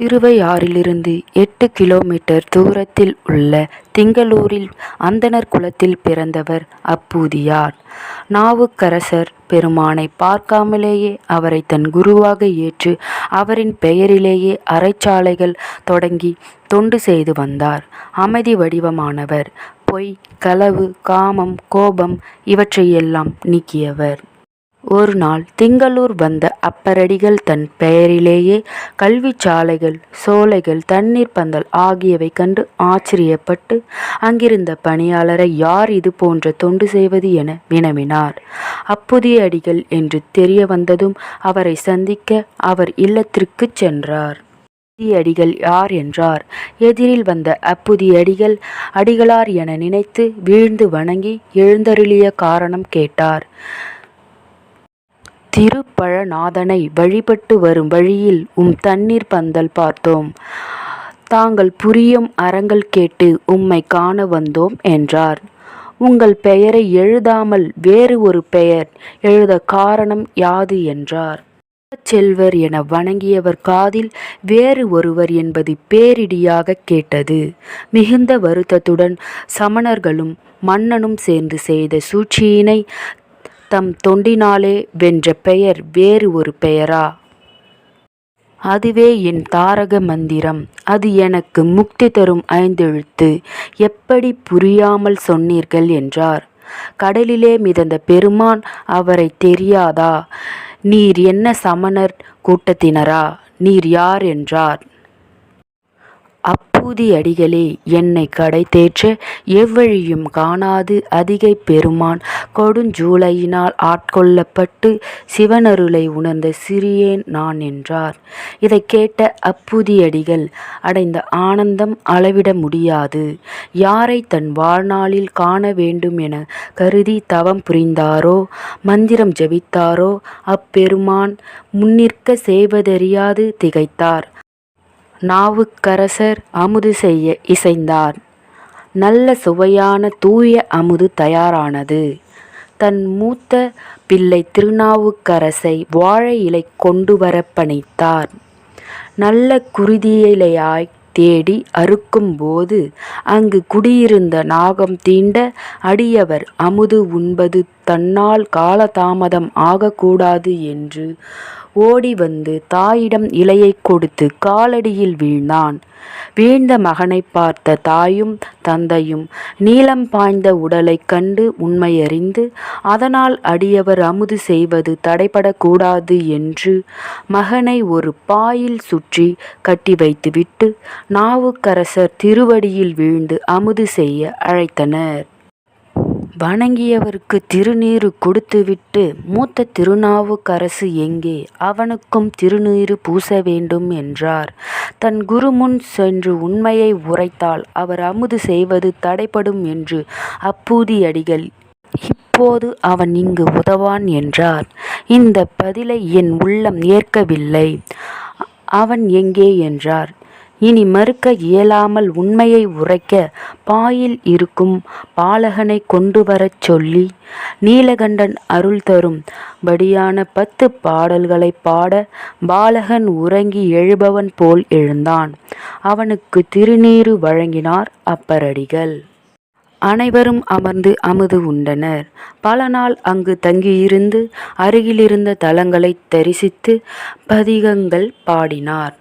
திருவையாறிலிருந்து எட்டு கிலோமீட்டர் தூரத்தில் உள்ள திங்களூரில் அந்தணர் குலத்தில் பிறந்தவர் அப்பூதியார். நாவுக்கரசர் பெருமானை பார்க்காமலேயே அவரை தன் குருவாக ஏற்று அவரின் பெயரிலேயே அறச்சாலைகள் தொடங்கி தொண்டு செய்து வந்தார். அமைதி வடிவமானவர். பொய், களவு, காமம், கோபம் இவற்றையெல்லாம் நீக்கியவர். ஒரு நாள் திங்களூர் வந்த அப்பரடிகள் தன் பெயரிலேயே கல்விச்சாலைகள், சோலைகள், தண்ணீர் பந்தல் ஆகியவை கண்டு ஆச்சரியப்பட்டு அங்கிருந்த பணியாளரை யார் இது போன்ற தொண்டு செய்வது என வினவினார். அப்பூதியடிகள் என்று தெரிய வந்ததும் அவரை சந்திக்க அவர் இல்லத்திற்குச் சென்றார். அப்பூதியடிகள் யார் என்றார். எதிரில் வந்த அப்பூதியடிகள் அடிகளார் என நினைத்து வீழ்ந்து வணங்கி எழுந்தருளிய காரணம் கேட்டார். திருப்பழநாதனை வழிபட்டு வரும் வழியில் உம் தண்ணீர் பந்தல் பார்த்தோம். தாங்கள் புரியும் அறங்கள் கேட்டு உம்மை காண வந்தோம் என்றார். உங்கள் பெயரை எழுதாமல் வேறு ஒரு பெயர் எழுத காரணம் யாது என்றார். செல்வர் என வணங்கியவர் காதில் வேறு ஒருவர் என்பது பேரிடியாகக் கேட்டது. மிகுந்த வருத்தத்துடன் சமணர்களும் மன்னனும் சேர்ந்து செய்த சூழ்ச்சியினை தம் தொண்டினாலே வென்ற பெயர் வேறு ஒரு பெயரா? அதுவே என் தாரக மந்திரம். அது எனக்கு முக்தி தரும் ஐந்தெழுத்து. எப்படி புரியாமல் சொன்னீர்கள் என்றார். கடலிலே மிதந்த பெருமான் அவரை தெரியாதா? நீர் என்ன சமணர் கூட்டத்தினரா? நீர் யார்? என்றார். அப்பூதி அடிகளே என்னை கடை தேற்ற எவ்வழியும் காணாது அதிகை பெருமான் கொடுஞ்சூளையினால் ஆட்கொள்ளப்பட்டு சிவனருளை உணர்ந்த சிறியேன் நான் என்றார். இதைக் கேட்ட அப்புதியடிகள் அடைந்த ஆனந்தம் அளவிட முடியாது. யாரைத் தன் வாழ்நாளில் காண வேண்டும் என கருதி தவம் புரிந்தாரோ மந்திரம் ஜபித்தாரோ அப்பெருமான் முன்னிற்க செய்வதறியாது திகைத்தார். நாவுக்கரசர் அமுது செய்ய இசைந்தார். நல்ல சுவையான தூய அமுது தயாரானது. தன் மூத்த பிள்ளை திருநாவுக்கரசை வாழை இலை கொண்டு வர பணித்தார். நல்ல குருதியிலையாய் தேடி அறுக்கும் போது குடியிருந்த நாகம் தீண்ட அடியவர் அமுது உண்பது தன்னால் காலதாமதம் ஆகக்கூடாது என்று ஓடி வந்து தாயிடம் இலையை கொடுத்து காலடியில் வீழ்ந்தான். வீழ்ந்த மகனை பார்த்த தாயும் தந்தையும் நீளம் பாய்ந்த உடலைக் கண்டு உண்மையறிந்து அதனால் அடியவர் அமுது செய்வது தடைபடக்கூடாது என்று மகனை ஒரு பாயில் சுற்றி கட்டி வைத்துவிட்டு நாவுக்கரசர் திருவடியில் வீழ்ந்து அமுது செய்ய அழைத்தனர். வணங்கியவருக்கு திருநீறு கொடுத்துவிட்டு மூத்த திருநாவுக்கரசு எங்கே? அவனுக்கும் திருநீறு பூச வேண்டும் என்றார். தன் குருமுன் சென்று உண்மையை உரைத்தால் அவர் அமுது செய்வது தடைப்படும் என்று அப்பூதியடிகள் இப்போது அவன் இங்கு உதவான் என்றார். இந்த பதிலை என் உள்ளம் ஏற்கவில்லை. அவன் எங்கே? என்றார். இனி மறுக்க இயலாமல் உண்மையை உரைக்க பாயில் இருக்கும் பாலகனைக் கொண்டுவரச் சொல்லி நீலகண்டன் அருள் தரும் படியான பத்து பாடல்களைப் பாட பாலகன் உறங்கி எழுபவன் போல் எழுந்தான். அவனுக்கு திருநீறு வழங்கினார் அப்பரடிகள். அனைவரும் அமர்ந்து அமுது உண்டனர். பல நாள் அங்கு தங்கியிருந்து அருகிலிருந்த தலங்களை தரிசித்து பதிகங்கள் பாடினார்.